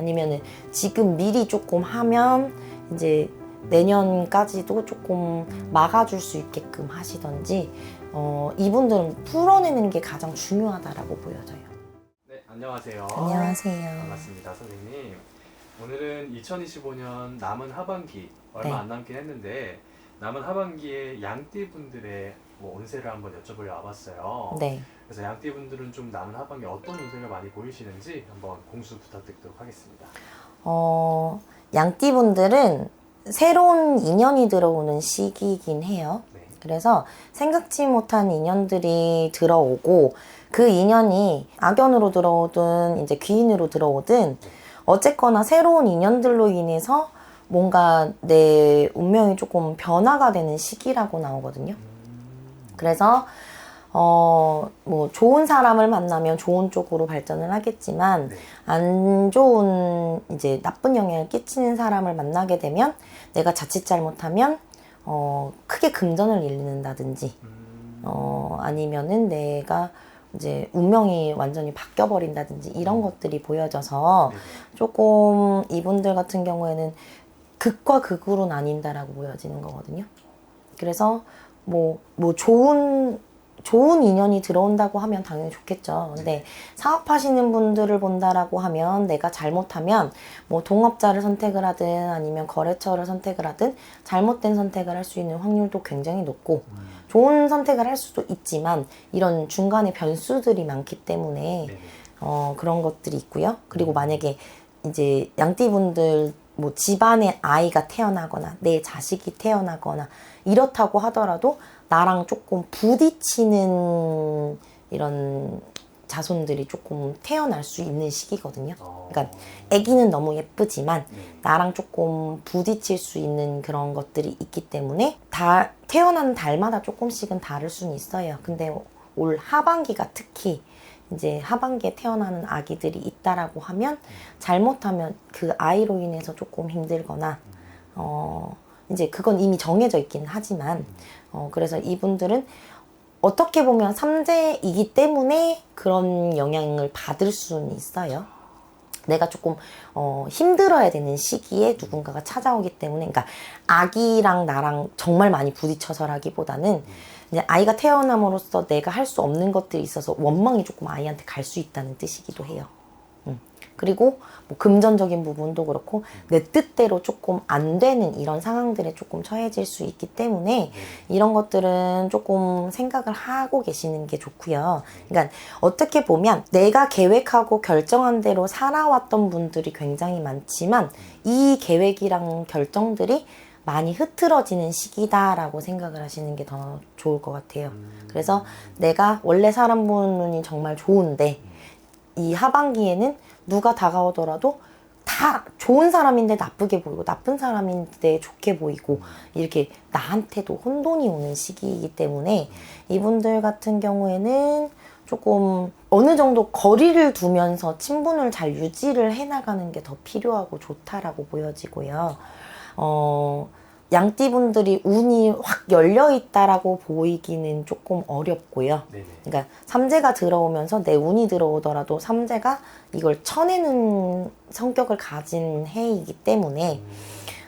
아니면은 지금 미리 조금 하면 이제 내년까지도 조금 막아줄 수 있게끔 하시던지 어, 이분들은 풀어내는 게 가장 중요하다라고 보여져요. 네, 안녕하세요. 안녕하세요. 반갑습니다, 선생님. 오늘은 2025년 남은 하반기 얼마 네. 안 남긴 했는데 남은 하반기에 양띠 분들의 뭐 운세를 한번 여쭤보려 와봤어요. 네. 그래서 양띠 분들은 좀 남은 하반기 어떤 운세가 많이 보이시는지 한번 공수 부탁드리도록 하겠습니다. 어, 양띠 분들은 새로운 인연이 들어오는 시기이긴 해요. 네. 그래서 생각지 못한 인연들이 들어오고 그 인연이 악연으로 들어오든 이제 귀인으로 들어오든 어쨌거나 새로운 인연들로 인해서 뭔가 내 운명이 조금 변화가 되는 시기라고 나오거든요. 음, 그래서 어, 뭐 좋은 사람을 만나면 좋은 쪽으로 발전을 하겠지만 네. 안 좋은 이제 나쁜 영향을 끼치는 사람을 만나게 되면 내가 자칫 잘못하면 어, 크게 금전을 잃는다든지 음, 어, 아니면은 내가 이제 운명이 완전히 바뀌어 버린다든지 이런 것들이 보여져서 네. 조금 이분들 같은 경우에는 극과 극으로 나뉜다라고 보여지는 거거든요. 그래서 뭐, 뭐 좋은, 좋은 인연이 들어온다고 하면 당연히 좋겠죠. 근데 사업하시는 분들을 본다라고 하면 내가 잘못하면 뭐 동업자를 선택을 하든 아니면 거래처를 선택을 하든 잘못된 선택을 할 수 있는 확률도 굉장히 높고 음, 좋은 선택을 할 수도 있지만 이런 중간에 변수들이 많기 때문에 네. 어, 그런 것들이 있고요. 그리고 만약에 이제 양띠분들 뭐 집안에 아이가 태어나거나 내 자식이 태어나거나 이렇다고 하더라도 나랑 조금 부딪히는 이런 자손들이 조금 태어날 수 있는 시기거든요. 어, 그러니까 아기는 너무 예쁘지만 네. 나랑 조금 부딪힐 수 있는 그런 것들이 있기 때문에 다 태어난 달마다 조금씩은 다를 수는 있어요. 근데 올 하반기가 특히 이제 하반기에 태어나는 아기들이 있다라고 하면 잘못하면 그 아이로 인해서 조금 힘들거나 어 이제 그건 이미 정해져 있긴 하지만 어 그래서 이분들은 어떻게 보면 삼재이기 때문에 그런 영향을 받을 수는 있어요. 내가 조금 어, 힘들어야 되는 시기에 누군가가 찾아오기 때문에 그러니까 아기랑 나랑 정말 많이 부딪혀서라기보다는 이제 아이가 태어남으로써 내가 할 수 없는 것들이 있어서 원망이 조금 아이한테 갈 수 있다는 뜻이기도 해요. 음. 그리고 뭐 금전적인 부분도 그렇고 내 뜻대로 조금 안 되는 이런 상황들에 조금 처해질 수 있기 때문에 이런 것들은 조금 생각을 하고 계시는 게 좋고요. 그러니까 어떻게 보면 내가 계획하고 결정한 대로 살아왔던 분들이 굉장히 많지만 이 계획이랑 결정들이 많이 흐트러지는 시기다라고 생각을 하시는 게 더 좋을 것 같아요. 그래서 내가 원래 사람 보는 눈이 정말 좋은데 이 하반기에는 누가 다가오더라도 다 좋은 사람인데 나쁘게 보이고 나쁜 사람인데 좋게 보이고 이렇게 나한테도 혼돈이 오는 시기이기 때문에 이분들 같은 경우에는 조금 어느 정도 거리를 두면서 친분을 잘 유지를 해나가는 게 더 필요하고 좋다라고 보여지고요. 어, 양띠분들이 운이 확 열려 있다라고 보이기는 조금 어렵고요. 네네. 그러니까 삼재가 들어오면서 내 운이 들어오더라도 삼재가 이걸 쳐내는 성격을 가진 해이기 때문에 음,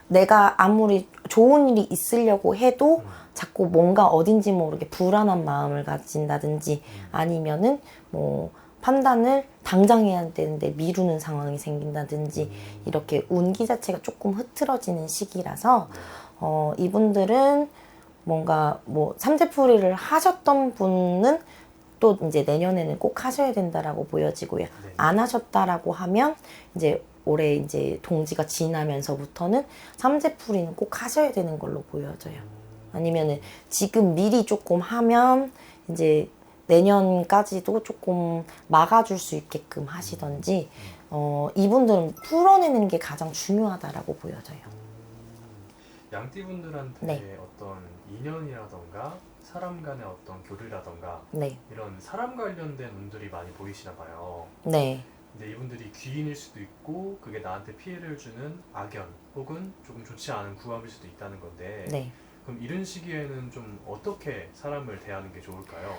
내가 아무리 좋은 일이 있으려고 해도 자꾸 뭔가 어딘지 모르게 불안한 마음을 가진다든지 아니면은 뭐 판단을 당장 해야 되는데 미루는 상황이 생긴다든지 이렇게 운기 자체가 조금 흐트러지는 시기라서 어, 이분들은 뭔가 뭐 삼재풀이를 하셨던 분은 또 이제 내년에는 꼭 하셔야 된다라고 보여지고요. 네. 안 하셨다라고 하면 이제 올해 이제 동지가 지나면서부터는 삼재풀이는 꼭 하셔야 되는 걸로 보여져요. 아니면은 지금 미리 조금 하면 이제 내년까지도 조금 막아줄 수 있게끔 하시던지 어, 이분들은 풀어내는 게 가장 중요하다라고 보여져요. 양띠분들한테 네. 어떤 인연이라던가 사람 간의 어떤 교류라던가 네, 이런 사람 관련된 운들이 많이 보이시나 봐요. 네, 근데 이분들이 귀인일 수도 있고 그게 나한테 피해를 주는 악연 혹은 조금 좋지 않은 구합일 수도 있다는 건데 네. 그럼 이런 시기에는 좀 어떻게 사람을 대하는 게 좋을까요?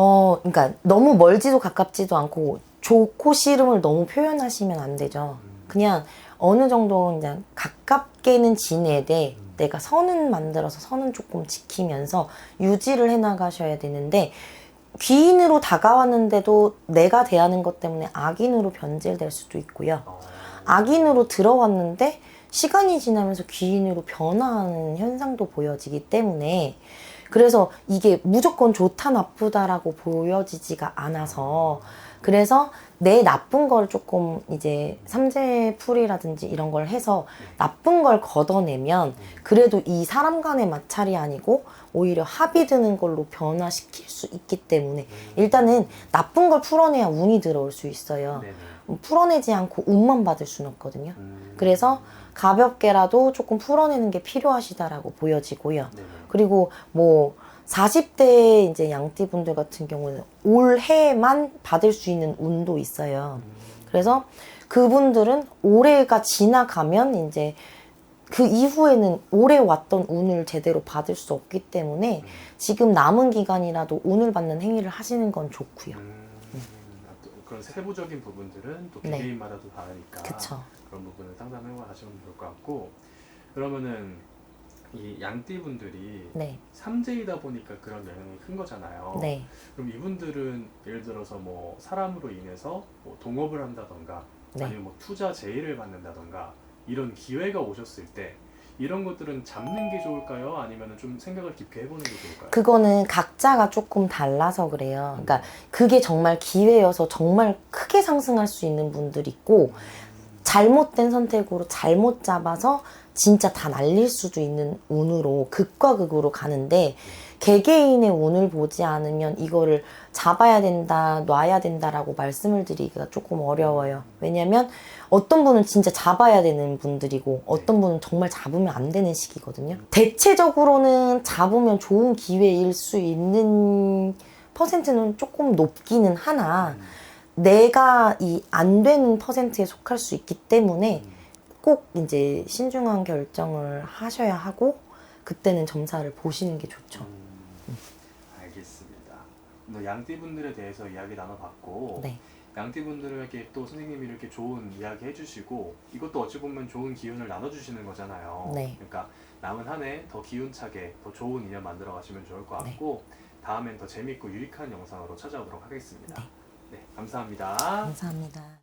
어, 그러니까 너무 멀지도 가깝지도 않고 좋고 싫음을 너무 표현하시면 안 되죠. 음, 그냥 어느 정도 이제 가깝게는 지내되 내가 선은 만들어서 선은 조금 지키면서 유지를 해 나가셔야 되는데 귀인으로 다가왔는데도 내가 대하는 것 때문에 악인으로 변질될 수도 있고요. 어, 악인으로 들어왔는데 시간이 지나면서 귀인으로 변화하는 현상도 보여지기 때문에 그래서 이게 무조건 좋다 나쁘다라고 보여지지가 않아서 그래서 내 나쁜 걸 조금 이제 삼재 풀이라든지 이런 걸 해서 나쁜 걸 걷어내면 그래도 이 사람 간의 마찰이 아니고 오히려 합이 드는 걸로 변화시킬 수 있기 때문에 일단은 나쁜 걸 풀어내야 운이 들어올 수 있어요. 네네. 풀어내지 않고 운만 받을 수는 없거든요. 음, 그래서 가볍게라도 조금 풀어내는 게 필요하시다라고 보여지고요. 그리고 뭐 40대 이제 양띠 분들 같은 경우는 올해만 받을 수 있는 운도 있어요. 음, 그래서 그분들은 올해가 지나가면 이제 그 이후에는 올해 왔던 운을 제대로 받을 수 없기 때문에 지금 남은 기간이라도 운을 받는 행위를 하시는 건 좋고요. 음, 아, 또 그런 세부적인 부분들은 또 네. 개개인마다 또 다르니까 그쵸. 그런 부분을 상담해보고 하시면 좋을 것 같고 그러면은 이 양띠 분들이 네, 삼재이다 보니까 그런 영향이 큰 거잖아요. 네, 그럼 이분들은 예를 들어서 뭐 사람으로 인해서 뭐 동업을 한다던가 네. 아니면 뭐 투자 제의를 받는다던가 이런 기회가 오셨을 때 이런 것들은 잡는 게 좋을까요? 아니면 좀 생각을 깊게 해보는 게 좋을까요? 그거는 각자가 조금 달라서 그래요. 그러니까 그게 정말 기회여서 정말 크게 상승할 수 있는 분들이 있고 잘못된 선택으로 잘못 잡아서 진짜 다 날릴 수도 있는 운으로 극과 극으로 가는데 개개인의 운을 보지 않으면 이거를 잡아야 된다, 놔야 된다라고 말씀을 드리기가 조금 어려워요. 왜냐면 어떤 분은 진짜 잡아야 되는 분들이고 어떤 분은 정말 잡으면 안 되는 시기거든요. 대체적으로는 잡으면 좋은 기회일 수 있는 퍼센트는 조금 높기는 하나 내가 이 안 되는 퍼센트에 속할 수 있기 때문에 꼭 이제 신중한 결정을 하셔야 하고 그때는 점사를 보시는 게 좋죠. 음, 알겠습니다. 오늘 양띠 분들에 대해서 이야기 나눠봤고 네. 양띠 분들에게 또 선생님이 이렇게 좋은 이야기 해주시고 이것도 어찌 보면 좋은 기운을 나눠주시는 거잖아요. 네. 그러니까 남은 한 해 더 기운차게 더 좋은 인연 만들어 가시면 좋을 것 네. 같고 다음엔 더 재밌고 유익한 영상으로 찾아오도록 하겠습니다. 네. 네 감사합니다. 감사합니다.